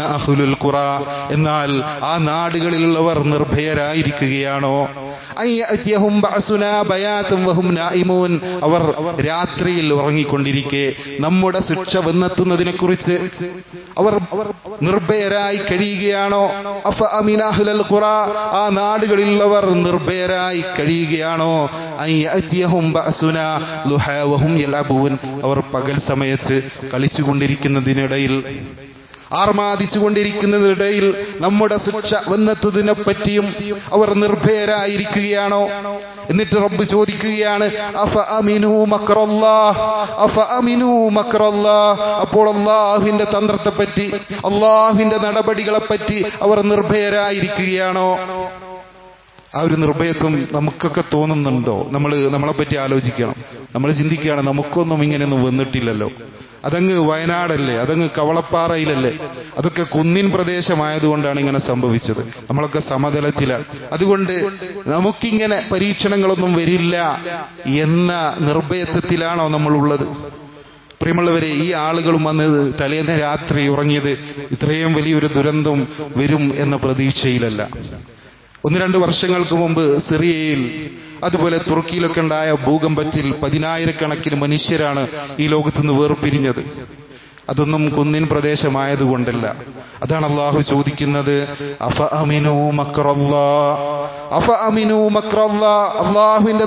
അഹുലുൽ ഖുറ. എന്നാൽ ആ നാടുകളിലുള്ളവർ നിർഭയരായിരിക്കുകയാണോ? അവർ രാത്രിയിൽ ഉറങ്ങിക്കൊണ്ടിരിക്കെ. നമ്മുടെ ശിക്ഷ വന്നെത്തുന്നതിനെ കുറിച്ച് അവർ നിർഭയരായി കഴിയുകയാണോ? അഫ ഖുറ. ആ നാടുകളിലുള്ളവർ നിർഭയരായി കഴിയുകയാണോ? അവർ പകൽ സമയത്ത് കളിച്ചുകൊണ്ടിരിക്കുന്നതിനിടയിൽ ആർമാദിച്ചുകൊണ്ടിരിക്കുന്നതിനിടയിൽ നമ്മുടെ ശിക്ഷ വന്നെത്തതിനെ പറ്റിയും അവർ നിർഭയരായിരിക്കുകയാണോ? എന്നിട്ട് റബ്ബ് ചോദിക്കുകയാണ് അഫ അമിനു അഫ അമിനു അപ്പോൾ അള്ളാഹുവിന്റെ തന്ത്രത്തെപ്പറ്റി അള്ളാഹുവിന്റെ നടപടികളെപ്പറ്റി അവർ നിർഭയരായിരിക്കുകയാണോ? ആ ഒരു നിർഭയത്വം നമുക്കൊക്കെ തോന്നുന്നുണ്ടോ? നമ്മൾ നമ്മളെ പറ്റി ആലോചിക്കണം. നമ്മൾ ചിന്തിക്കുകയാണ് നമുക്കൊന്നും ഇങ്ങനെയൊന്നും വന്നിട്ടില്ലല്ലോ. അതങ്ങ് വയനാടല്ലേ? അതങ്ങ് കവളപ്പാറയിലല്ലേ? അതൊക്കെ കുന്നിൻ പ്രദേശമായതുകൊണ്ടാണ് ഇങ്ങനെ സംഭവിച്ചത്. നമ്മളൊക്കെ സമതലത്തിലാണ്. അതുകൊണ്ട് നമുക്കിങ്ങനെ പരീക്ഷണങ്ങളൊന്നും വരില്ല എന്ന നിർഭയത്വത്തിലാണോ നമ്മളുള്ളത്? പ്രിയമുള്ളവരെ ഈ ആളുകളും വന്നത് തലേന്ന് രാത്രി ഉറങ്ങിയത് ഇത്രയും വലിയൊരു ദുരന്തം വരും എന്ന പ്രതീക്ഷയിലല്ല. ഒന്ന് രണ്ട് വർഷങ്ങൾക്ക് മുമ്പ് സിറിയയിൽ അതുപോലെ തുർക്കിയിലൊക്കെ ഉണ്ടായ ഭൂകമ്പത്തിൽ പതിനായിരക്കണക്കിന് മനുഷ്യരാണ് ഈ ലോകത്ത് നിന്ന് വേർപിരിഞ്ഞത്. അതൊന്നും കുന്നിൻ പ്രദേശമായതുകൊണ്ടല്ല. അതാണ് അള്ളാഹു ചോദിക്കുന്നത് അഫ അമിനു മക്രല്ലാ? അഫ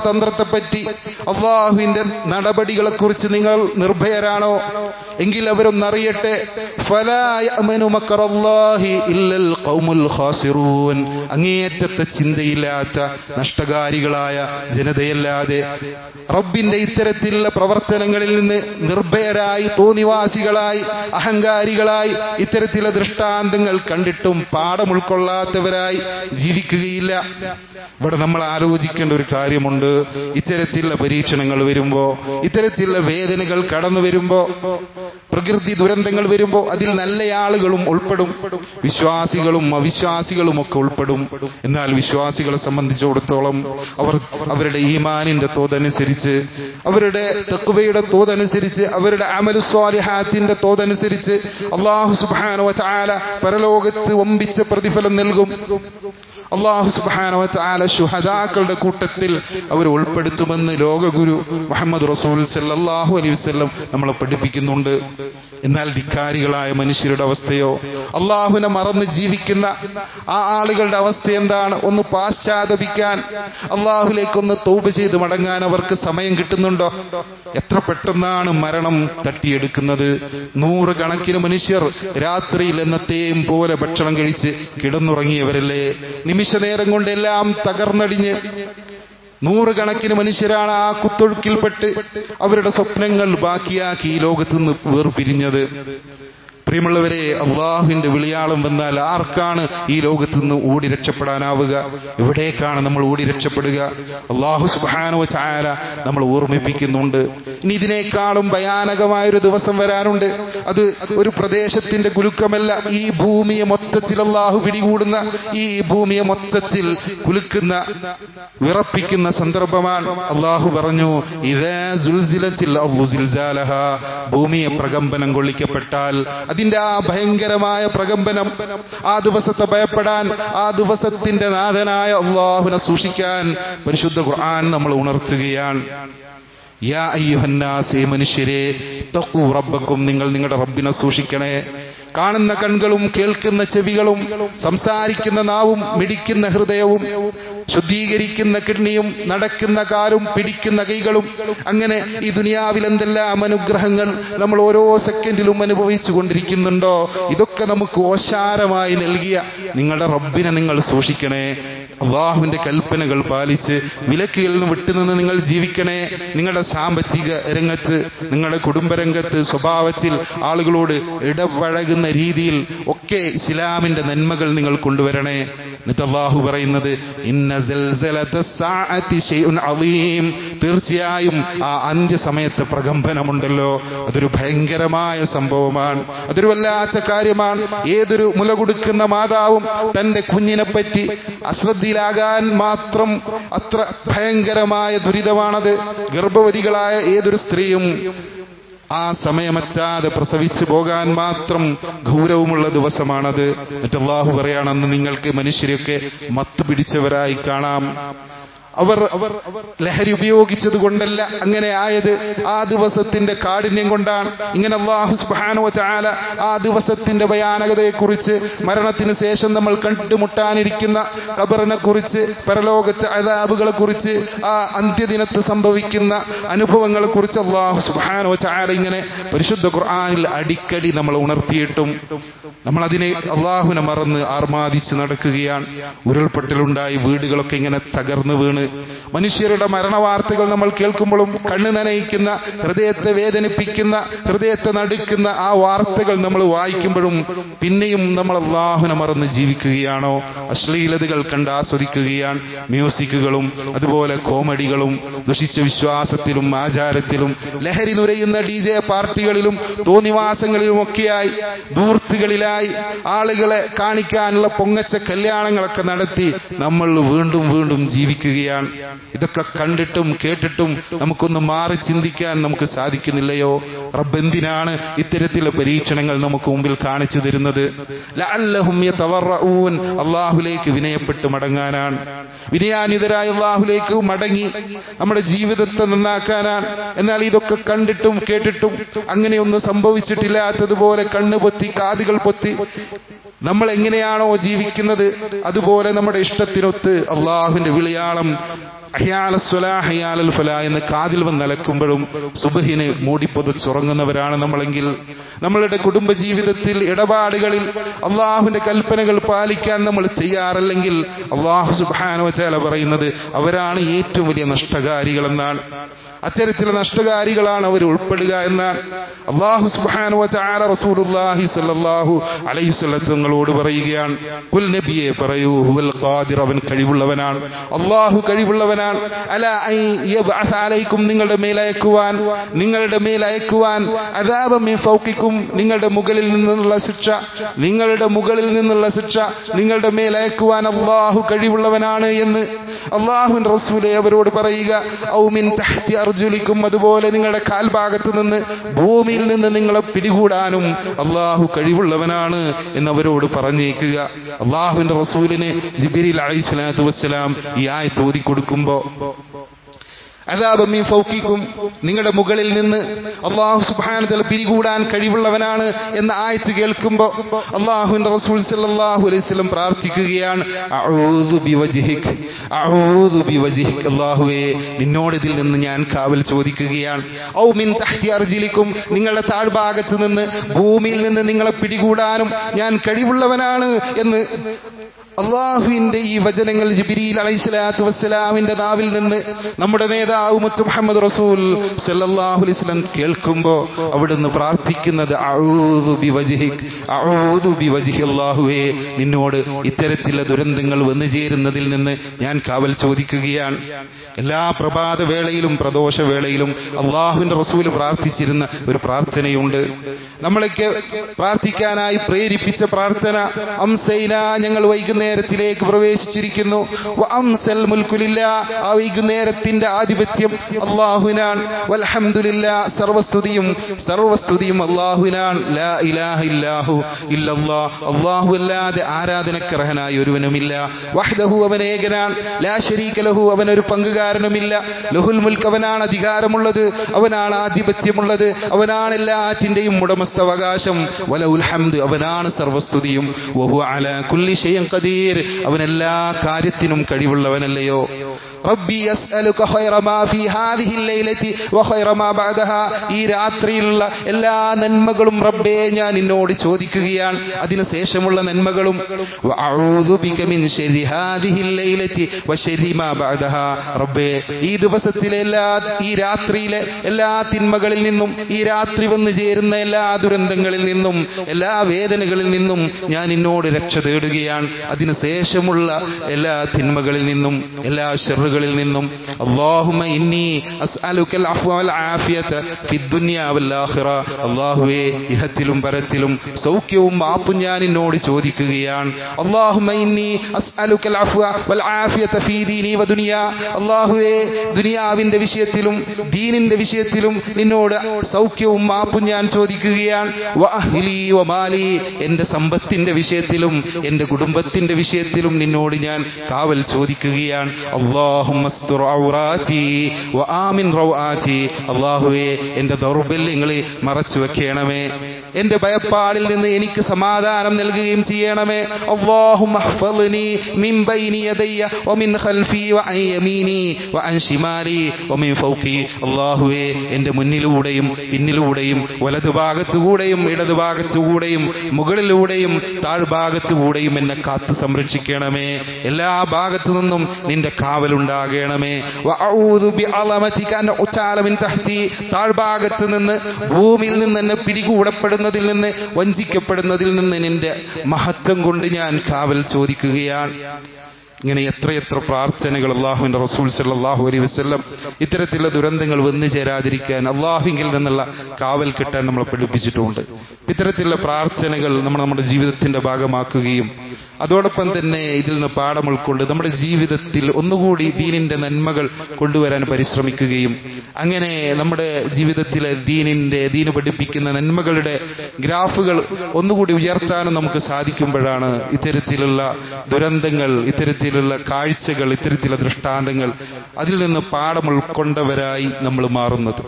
തന്ത്രത്തെ പറ്റി അള്ളാഹുവിന്റെ നടപടികളെ കുറിച്ച് നിങ്ങൾ നിർഭയരാണോ? എങ്കിൽ അവരൊന്നറിയട്ടെ അങ്ങേയറ്റത്തെ ചിന്തയില്ലാത്ത നഷ്ടകാരികളായ ജനതയല്ലാതെ റബ്ബിന്റെ ഇത്തരത്തിലുള്ള പ്രവർത്തനങ്ങളിൽ നിന്ന് നിർഭയരായി തോന്നിവാസികളായി അഹങ്കാരികളായി ഇത്തരത്തിലുള്ള ദൃഷ്ടാന്തങ്ങൾ കണ്ടിട്ടും പാഠം ഉൾക്കൊള്ളാത്തവരായി ജീവിക്കുകയില്ല. ഇവിടെ നമ്മൾ ആലോചിക്കേണ്ട ഒരു കാര്യമുണ്ട്. ഇത്തരത്തിലുള്ള പരീക്ഷണങ്ങൾ വരുമ്പോ ഇത്തരത്തിലുള്ള വേദനകൾ കടന്നു വരുമ്പോ പ്രകൃതി ദുരന്തങ്ങൾ വരുമ്പോ അതിൽ നല്ല ആളുകളും ഉൾപ്പെടും. വിശ്വാസികളും അവിശ്വാസികളും ഒക്കെ ഉൾപ്പെടും. എന്നാൽ വിശ്വാസികളെ സംബന്ധിച്ചിടത്തോളം അവർ അവരുടെ ഈമാനിന്റെ തോതനുസരിച്ച് അവരുടെ തെക്കുവയുടെ തോതനുസരിച്ച് അവരുടെ അമലുസ്വാലിഹാത്തിന്റെ തോതനുസരിച്ച് അള്ളാഹു സുബാനോ ചാല പരലോകത്ത് ഒമ്പിച്ച പ്രതിഫലം നൽകും. അള്ളാഹു സുബാനോ ചാല ശുഹദാക്കളുടെ കൂട്ടത്തിൽ അവർ ഉൾപ്പെടുത്തുമെന്ന് ലോകഗുരു മുഹമ്മദ് റസൂൽ സല്ലാഹു അലൈഹി വസ്ല്ലം നമ്മളെ പഠിപ്പിക്കുന്നുണ്ട്. എന്നാൽ ധിക്കാരികളായ മനുഷ്യരുടെ അവസ്ഥയോ? അള്ളാഹുവിനെ മറന്ന് ജീവിക്കുന്ന ആ ആളുകളുടെ അവസ്ഥ എന്താണ്? ഒന്ന് പാശ്ചാത്തപിക്കാൻ അള്ളാഹുലേക്കൊന്ന് തൗബ ചെയ്ത് മടങ്ങാൻ അവർക്ക് സമയം കിട്ടുന്നുണ്ടോ? എത്ര പെട്ടെന്നാണ് മരണം തട്ടിയെടുക്കുന്നത്? നൂറുകണക്കിന് മനുഷ്യർ രാത്രിയിൽ എന്നത്തെയും പോലെ ഭക്ഷണം കഴിച്ച് കിടന്നുറങ്ങിയവരല്ലേ? നിമിഷ നേരം കൊണ്ടെല്ലാം തകർന്നടിഞ്ഞ് നൂറുകണക്കിന് മനുഷ്യരാണ് ആ കുത്തൊഴുക്കിൽപ്പെട്ട് അവരുടെ സ്വപ്നങ്ങൾ ബാക്കിയാക്കി ഈ ലോകത്ത് നിന്ന് വേർപിരിഞ്ഞത്. പ്രിയമുള്ളവരെ അള്ളാഹുവിന്റെ വിളിയാളം വന്നാൽ ആർക്കാണ് ഈ ലോകത്ത് നിന്ന് ഓടി രക്ഷപ്പെടാനാവുക? എവിടേക്കാണ് നമ്മൾ ഓടി രക്ഷപ്പെടുക? അള്ളാഹു സുബാനോ ചായാല നമ്മൾ ഓർമ്മിപ്പിക്കുന്നുണ്ട്. ഇനി ഇതിനേക്കാളും ഭയാനകമായൊരു ദിവസം വരാനുണ്ട്. അത് ഒരു പ്രദേശത്തിന്റെ കുലുക്കമല്ല. ഈ ഭൂമിയെ മൊത്തത്തിൽ അള്ളാഹു പിടികൂടുന്ന ഈ ഭൂമിയെ മൊത്തത്തിൽ കുലുക്കുന്ന വിറപ്പിക്കുന്ന സന്ദർഭമാണ് അള്ളാഹു പറഞ്ഞു ഇതേ ഭൂമിയെ പ്രകമ്പനം കൊള്ളിക്കപ്പെട്ടാൽ അതിന്റെ ആ ഭയങ്കരമായ പ്രകമ്പനം ആ ദിവസത്തെ ഭയപ്പെടാൻ ആ ദിവസത്തിന്റെ നാഥനായ അള്ളാഹുവിനെ സൂക്ഷിക്കാൻ പരിശുദ്ധ ഖുർആൻ നമ്മൾ ഉണർത്തുകയാണ്. യാ അയ്യുഹന്നാസേ മനുഷ്യരെ റബ്ബക്കും നിങ്ങൾ നിങ്ങളുടെ റബ്ബിനെ സൂക്ഷിക്കണേ. കാണുന്ന കൺകളും കേൾക്കുന്ന ചെവികളും സംസാരിക്കുന്ന നാവും മിടിക്കുന്ന ഹൃദയവും ശുദ്ധീകരിക്കുന്ന കിഡ്നിയും നടക്കുന്ന കാലും പിടിക്കുന്ന കൈകളും അങ്ങനെ ഈ ദുനിയാവിൽ എന്തെല്ലാം അനുഗ്രഹങ്ങൾ നമ്മൾ ഓരോ സെക്കൻഡിലും അനുഭവിച്ചു കൊണ്ടിരിക്കുന്നുണ്ടോ? ഇതൊക്കെ നമുക്ക് ഓശാരമായി നൽകിയ നിങ്ങളുടെ റബ്ബിനെ നിങ്ങൾ സൂക്ഷിക്കണേ. അള്ളാഹുവിന്റെ കൽപ്പനകൾ പാലിച്ച് വിലക്കുകളിൽ നിന്ന് വിട്ടുനിന്ന് നിങ്ങൾ ജീവിക്കണേ. നിങ്ങളുടെ സാമ്പത്തിക രംഗത്ത് നിങ്ങളുടെ കുടുംബരംഗത്ത് സ്വഭാവത്തിൽ ആളുകളോട് ഇടപഴകുന്ന രീതിയിൽ ഒക്കെ ഇസ്ലാമിന്റെ നന്മകൾ നിങ്ങൾ കൊണ്ടുവരണേ. എന്നിട്ട് അള്ളാഹു പറയുന്നത് തീർച്ചയായും ആ അന്ത്യസമയത്ത് പ്രകമ്പനമുണ്ടല്ലോ. അതൊരു ഭയങ്കരമായ സംഭവമാണ്. അതൊരു വല്ലാത്ത കാര്യമാണ്. ഏതൊരു മുല കൊടുക്കുന്ന മാതാവും തന്റെ കുഞ്ഞിനെ പറ്റി അശ്രദ്ധയിലാകാൻ മാത്രം അത്ര ഭയങ്കരമായ ദുരിതമാണത്. ഗർഭവതികളായ ഏതൊരു സ്ത്രീയും ആ സമയമറ്റാതെ പ്രസവിച്ചു പോകാൻ മാത്രം ഗൗരവമുള്ള ദിവസമാണത്. മറ്റല്ലാഹു പറയാണെന്ന് നിങ്ങൾക്ക് മനുഷ്യരെയൊക്കെ മത്ത് പിടിച്ചവരായി കാണാം. അവർ അവർ ലഹരി ഉപയോഗിച്ചത് കൊണ്ടല്ല അങ്ങനെ ആയത്. ആ ദിവസത്തിന്റെ കാഠിന്യം കൊണ്ടാണ്. ഇങ്ങനെ അള്ളാഹു വ ആ ദിവസത്തിന്റെ ഭയാനകതയെ കുറിച്ച് മരണത്തിന് ശേഷം നമ്മൾ കണ്ടുമുട്ടാനിരിക്കുന്ന ഖബറിനെ കുറിച്ച് പരലോകത്തെ അതാബുകളെ കുറിച്ച് ആ അന്ത്യദിനത്ത് സംഭവിക്കുന്ന അനുഭവങ്ങളെ കുറിച്ച് അള്ളാഹു സുബ്ഹാനഹു ചാല ഇങ്ങനെ പരിശുദ്ധ ഖുർആാനിൽ അടിക്കടി നമ്മൾ ഉണർത്തിയിട്ടും നമ്മൾ അതിനെ അള്ളാഹുവിനെ മറന്ന് ആർമാദിച്ച് നടക്കുകയാണ്. ഉരുൾപൊട്ടലുണ്ടായി വീടുകളൊക്കെ ഇങ്ങനെ തകർന്നു വീണ്. മനുഷ്യരുടെ മരണവാർത്തകൾ നമ്മൾ കേൾക്കുമ്പോഴും കണ്ണു നനയിക്കുന്ന ഹൃദയത്തെ വേദനിപ്പിക്കുന്ന ഹൃദയത്തെ നടുക്കുന്ന ആ വാർത്തകൾ നമ്മൾ വായിക്കുമ്പോഴും പിന്നെയും നമ്മൾ അള്ളാഹുനെ മറന്ന് ജീവിക്കുകയാണോ? അശ്ലീലതകൾ കണ്ട് ആസ്വദിക്കുകയാണ്. മ്യൂസിക്കുകളും അതുപോലെ കോമഡികളും ദുഷിച്ച വിശ്വാസത്തിലും ആചാരത്തിലും ലഹരി നുരയുന്ന ഡി ജെ പാർട്ടികളിലും തോന്നിവാസങ്ങളിലും ഒക്കെയായി ദൂർത്തുകളിലായി ആളുകളെ കാണിക്കാനുള്ള പൊങ്ങച്ച കല്യാണങ്ങളൊക്കെ നടത്തി നമ്മൾ വീണ്ടും വീണ്ടും ജീവിക്കുകയാണ്. ഇതൊക്കെ കണ്ടിട്ടും കേട്ടിട്ടും നമുക്കൊന്ന് മാറി ചിന്തിക്കാൻ നമുക്ക് സാധിക്കുന്നില്ലയോ? റബ്ബെന്തിനാണ് ഇത്തരത്തിലുള്ള പരീക്ഷണങ്ങൾ നമുക്ക് മുമ്പിൽ കാണിച്ചു തരുന്നത്? അള്ളാഹുലേക്ക് വിനയപ്പെട്ട് മടങ്ങാനാണ്. വിനയാനിതരായ അള്ളാഹുലേക്ക് മടങ്ങി നമ്മുടെ ജീവിതത്തെ നന്നാക്കാനാണ്. എന്നാൽ ഇതൊക്കെ കണ്ടിട്ടും കേട്ടിട്ടും അങ്ങനെയൊന്നും സംഭവിച്ചിട്ടില്ലാത്തതുപോലെ കണ്ണ് പൊത്തി കാതുകൾ പൊത്തി നമ്മൾ എങ്ങനെയാണോ ജീവിക്കുന്നത്? അതുപോലെ നമ്മുടെ ഇഷ്ടത്തിനൊത്ത് അള്ളാഹുവിന്റെ വിളിയാളം എന്ന് കാതിൽ വന്ന് അലക്കുമ്പോഴും സുബഹിന് മൂടിപ്പൊതുച്ചുറങ്ങുന്നവരാണ് നമ്മളെങ്കിൽ. നമ്മളുടെ കുടുംബജീവിതത്തിൽ ഇടപാടുകളിൽ അള്ളാഹുവിന്റെ കൽപ്പനകൾ പാലിക്കാൻ നമ്മൾ തയ്യാറല്ലെങ്കിൽ അള്ളാഹു സുബാനോ ചേല പറയുന്നത് അവരാണ് ഏറ്റവും വലിയ നഷ്ടകാരികളെന്നാണ്. അത്തരത്തിലുള്ള നഷ്ടകാരികളാണ് അവർ ഉൾപ്പെടുക എന്നാണ് അള്ളാഹു അലൈഹി വസല്ലം തങ്ങളോട് പറയുകയാണ്. കുൽ നബിയെ പറയൂ ഹുവൽ ഖാദിർ അവൻ കഴിവുള്ളവനാണ്. അള്ളാഹു കഴിവുള്ളവനാണ്. അല അലൈക്കും നിങ്ങളുടെ മേൽ അയക്കുവാൻ നിങ്ങളുടെ അദാബ മിൻ ഫൗക്കിക്കും നിങ്ങളുടെ മുകളിൽ നിന്നുള്ള ശിക്ഷ. നിങ്ങളുടെ മുകളിൽ നിന്നുള്ള ശിക്ഷ. നിങ്ങളുടെ മേൽ അയക്കുവാൻ അള്ളാഹു കഴിവുള്ളവനാണ് എന്ന് അള്ളാഹുൻ റസൂലെ അവരോട് പറയുക. ഔമിൻ അർജുലിക്കും അതുപോലെ നിങ്ങളുടെ കാൽഭാഗത്ത് നിന്ന് ഭൂമിയിൽ നിന്ന് നിങ്ങളെ പിടികൂടാനും അള്ളാഹു കഴിവുള്ളവനാണ് എന്നവരോട് പറഞ്ഞേക്കുക. അള്ളാഹുവിന്റെ റസൂലിന് ജിബിരി അലൈഹി സ്വലാത്തു വസ്സലാം ഈ ആയത്ത് ഓതി കൊടുക്കുമ്പോ അതാബമീ ഫൗക്കിക്കും നിങ്ങളുടെ മുകളിൽ നിന്ന് അള്ളാഹു സുബാനതല പിരികൂടാൻ കഴിവുള്ളവനാണ് എന്ന ആയത്ത് കേൾക്കുമ്പോൾ അള്ളാഹുവിന്റെ റസൂൽ സല്ലല്ലാഹു അലൈഹി വസല്ലം പ്രാർത്ഥിക്കുകയാണ് അഊദു ബിവജ്ഹിക് അഊദു ബിവജ്ഹിക് അല്ലാഹുവേ നിന്നോട് ഇതിൽ നിന്ന് ഞാൻ കാവൽ ചോദിക്കുകയാണ്. ഔ മിൻ തഹ്തി നിങ്ങളുടെ താഴ്ഭാഗത്ത് നിന്ന് ഭൂമിയിൽ നിന്ന് നിങ്ങളെ പിടികൂടാനും ഞാൻ കഴിവുള്ളവനാണ് എന്ന് അള്ളാഹുവിന്റെ ഈ വചനങ്ങൾ ജിബിരിയിൽ അലൈഹിസ്സലാത്തു വസ്സലാമിന്റെ നാവിൽ നിന്ന് നമ്മുടെ നേതാവ് മുത്തു മുഹമ്മദ് റസൂൽ സല്ലല്ലാഹു അലൈഹി വസല്ലം കേൾക്കുമ്പോ അവിടുന്ന് പ്രാർത്ഥിക്കുന്നത് അല്ലാഹുവേ നിന്നോട് ഇത്തരത്തിലുള്ള ദുരന്തങ്ങൾ വന്നു ചേരുന്നതിൽ നിന്ന് ഞാൻ കാവൽ ചോദിക്കുകയാണ്. എല്ലാ പ്രഭാത വേളയിലും പ്രദോഷ വേളയിലും അള്ളാഹുവിന്റെ റസൂൽ പ്രാർത്ഥിച്ചിരുന്ന ഒരു പ്രാർത്ഥനയുണ്ട്. നമ്മളൊക്കെ പ്രാർത്ഥിക്കാനായി പ്രേരിപ്പിച്ച പ്രാർത്ഥന അംസൈന ഞങ്ങൾ വൈകുന്നേരത്തിലേക്ക് പ്രവേശിച്ചിരിക്കുന്നു. ആ വൈകുന്നേരത്തിന്റെ ആധിപത്യം അള്ളാഹുനാണ് വൽഹമില്ല സർവസ്തുതിയും സർവസ്തുതിയും അള്ളാഹുനാണ് അള്ളാഹു അല്ലാതെ ആരാധനക്കർഹനായി ഒരുവനുമില്ല. വഹ്ദഹു അവൻ ഏകനാണ് ലാ ശരീക ലഹു അവനൊരു പങ്കുകാരനുമില്ല. ലഹുൽ മുൽക്ക് അവനാണ് അധികാരമുള്ളത്. അവനാണ് ആധിപത്യമുള്ളത്. അവനാണ് എല്ലാറ്റിന്റെയും ഉടമസ്ഥവകാശം. വല ഹംദ് അവനാണ് സർവസ്തുതിയും. വഹു അലാ കുല്ലി ഷൈഇൻ ഖദീർ അവൻ എല്ലാ കാര്യത്തിനും കഴിവുള്ളവനല്ലയോ? റബ്ബി അസ്അലുക ഖൈറ മാ ഫീ ഹാദിഹി ലൈലതി വഖൈറ മാ ബഅദഹാ. ഈ രാത്രിയിലുള്ള എല്ലാ നന്മകളും റബ്ബേ ഞാൻ നിന്നോട് ചോദിക്കുകയാണ്. അതിനു ശേഷമുള്ള നന്മകളും. വഅഊദു ബിക മിൻ ശരി ഹാദിഹി ലൈലതി വശരി മാ ബഅദഹാ. റബ്ബേ ഈ ദിവസത്തിലെ എല്ലാ ഈ രാത്രിയിലെ എല്ലാ തിന്മകളിൽ നിന്നും ഈ രാത്രി വന്നു ചേരുന്ന എല്ലാ ദുരന്തങ്ങളിൽ നിന്നും എല്ലാ വേദനകളിൽ നിന്നും ഞാൻ നിന്നോട് രക്ഷ തേടുകയാണ്. അതിന് ഇതിന് ശേഷമുള്ള എല്ലാ തിന്മകളിൽ നിന്നും എല്ലാ ഷെറുകളിൽ നിന്നും ഇന്നി അസ്അലുക്കൽ അള്ളാഹുവേ ഇഹത്തിലും പരത്തിലും സൗഖ്യവും മാപ്പും ഞാൻ എന്നോട് ചോദിക്കുകയാണ്. ഇന്നി അസ്അലുക്കൽ വൽ അള്ളാഹുവേ ദുനിയാവിന്റെ വിഷയത്തിലും ദീനിന്റെ വിഷയത്തിലും നിന്നോട് സൗഖ്യവും മാപ്പും ഞാൻ ചോദിക്കുകയാണ്. എന്റെ സമ്പത്തിന്റെ വിഷയത്തിലും എന്റെ കുടുംബത്തിന്റെ വിഷയത്തിലും നിന്നോട് ഞാൻ കാവൽ ചോദിക്കുകയാണ്. അള്ളാഹു അള്ളാഹുവേ എന്റെ ദൗർബല്യങ്ങളെ മറച്ചു വെക്കണമേ എന്റെ ഭയപ്പാടിൽ നിന്ന് എനിക്ക് സമാധാനം നൽകുകയും ചെയ്യണമേ. അള്ളാഹുവേ എന്റെ മുന്നിലൂടെയും പിന്നിലൂടെയും വലതുഭാഗത്തുകൂടെയും ഇടതുഭാഗത്തുകൂടെയും മുകളിലൂടെയും താഴ്ഭാഗത്തുകൂടെയും എന്നെ കാത്തു സംരക്ഷിക്കണമേ. എല്ലാ ഭാഗത്തു നിന്നും നിന്റെ കാവലുണ്ടാകണമേ താഴ്ഭാഗത്ത് നിന്ന് ഭൂമിയിൽ നിന്ന് എന്നെ പിടികൂടപ്പെടുന്നതിൽ നിന്ന് വഞ്ചിക്കപ്പെടുന്നതിൽ നിന്ന് നിന്റെ മഹത്വം കൊണ്ട് ഞാൻ കാവൽ ചോദിക്കുകയാണ്. ഇങ്ങനെ എത്രയെത്ര പ്രാർത്ഥനകൾ അള്ളാഹുവിന്റെ റസൂൽ സല്ലാഹു അലൈ വസ്ല്ലം ഇത്തരത്തിലുള്ള ദുരന്തങ്ങൾ വന്നു ചേരാതിരിക്കാൻ അള്ളാഹുവിൽ നിന്നുള്ള കാവൽ കിട്ടാൻ നമ്മളെ പഠിപ്പിച്ചിട്ടുണ്ട്. ഇത്തരത്തിലുള്ള പ്രാർത്ഥനകൾ നമ്മൾ നമ്മുടെ ജീവിതത്തിന്റെ ഭാഗമാക്കുകയും അതോടൊപ്പം തന്നെ ഇതിൽ നിന്ന് പാഠം ഉൾക്കൊണ്ട് നമ്മുടെ ജീവിതത്തിൽ ഒന്നുകൂടി ദീനിന്റെ നന്മകൾ കൊണ്ടുവരാൻ പരിശ്രമിക്കുകയും അങ്ങനെ നമ്മുടെ ജീവിതത്തിലെ ദീനിന്റെ ദീന് പഠിപ്പിക്കുന്ന നന്മകളുടെ ഗ്രാഫുകൾ ഒന്നുകൂടി ഉയർത്താനും നമുക്ക് സാധിക്കുമ്പോഴാണ് ഇത്തരത്തിലുള്ള ദുരന്തങ്ങൾ ഇത്തരത്തിലുള്ള കാഴ്ചകൾ ഇത്തരത്തിലുള്ള ദൃഷ്ടാന്തങ്ങൾ അതിൽ നിന്ന് പാഠം ഉൾക്കൊണ്ടവരായി നമ്മൾ മാറുന്നത്.